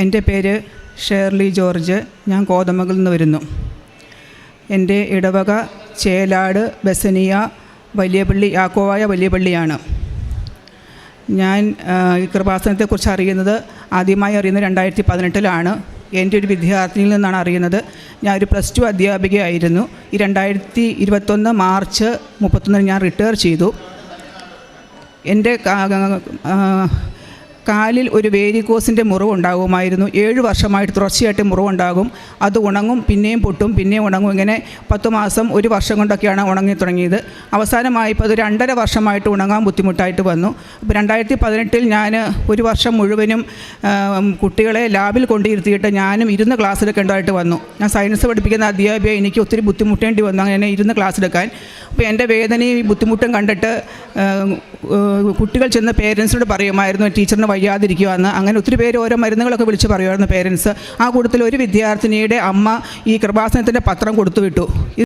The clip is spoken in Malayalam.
എന്റെ പേര് ഷേർലി ജോർജ്. ഞാൻ കോതമംഗിൽ നിന്ന് വരുന്നു. എന്റെ ഇടവക ചേലാട് ബസനിയ വലിയപള്ളി യാക്കോവായ വലിയപള്ളിയാണ്. ഞാൻ ഈ കൃപാസനത്തെക്കുറിച്ച് അറിയുന്നത് ആദ്യമായി അറിയുന്നത് രണ്ടായിരത്തി പതിനെട്ടിലാണ് എന്റെ ഒരു വിദ്യാർത്ഥിനിയിൽ നിന്നാണ് അറിയുന്നത്. ഞാൻ ഒരു പ്ലസ് ടു അധ്യാപികയായിരുന്നു. ഈ രണ്ടായിരത്തി ഇരുപത്തൊന്ന് മാർച്ച് മുപ്പത്തൊന്നിന് ഞാൻ റിട്ടയർ ചെയ്തു. എന്റെ കാലിൽ ഒരു വേരിക്കോസിന്റെ മുറിവുണ്ടാകുമായിരുന്നു. ഏഴ് വർഷമായിട്ട് തുടർച്ചയായിട്ട് മുറിവുണ്ടാകും. അത് ഉണങ്ങും പിന്നെയും പൊട്ടും പിന്നെയും ഉണങ്ങും. ഇങ്ങനെ പത്ത് മാസം ഒരു വർഷം കൊണ്ടൊക്കെയാണ് ഉണങ്ങി തുടങ്ങിയത്. അവസാനമായി ഇപ്പോൾ അത് രണ്ടര വർഷമായിട്ട് ഉണങ്ങാൻ ബുദ്ധിമുട്ടായിട്ട് വന്നു. അപ്പോൾ രണ്ടായിരത്തി പതിനെട്ടിൽ ഞാൻ ഒരു വർഷം മുഴുവനും കുട്ടികളെ ലാബിൽ കൊണ്ടിരുത്തിയിട്ട് ഞാനും ഇരുന്ന് ക്ലാസ് എടുക്കേണ്ടതായിട്ട് വന്നു. ഞാൻ സയൻസ് പഠിപ്പിക്കുന്ന അധ്യാപിക എനിക്ക് ഒത്തിരി ബുദ്ധിമുട്ടേണ്ടി വന്നു. അങ്ങനെ ഇരുന്ന് ക്ലാസ് എടുക്കാൻ അപ്പോൾ എന്റെ വേദനയും ബുദ്ധിമുട്ടും കണ്ടിട്ട് കുട്ടികൾ ചെന്ന് പേരൻസിനോട് പറയുമായിരുന്നു ടീച്ചറിന് വയ്യാതിരിക്കുമെന്ന് അങ്ങനെ ഒത്തിരി പേര് ഓരോ മരുന്നുകളൊക്കെ വിളിച്ച് പറയുമായിരുന്നു പേരൻസ്. ആ കൂട്ടത്തിൽ ഒരു വിദ്യാർത്ഥിനിയുടെ അമ്മ ഈ കൃപാസനത്തിന്റെ പത്രം കൊടുത്തു വിട്ടു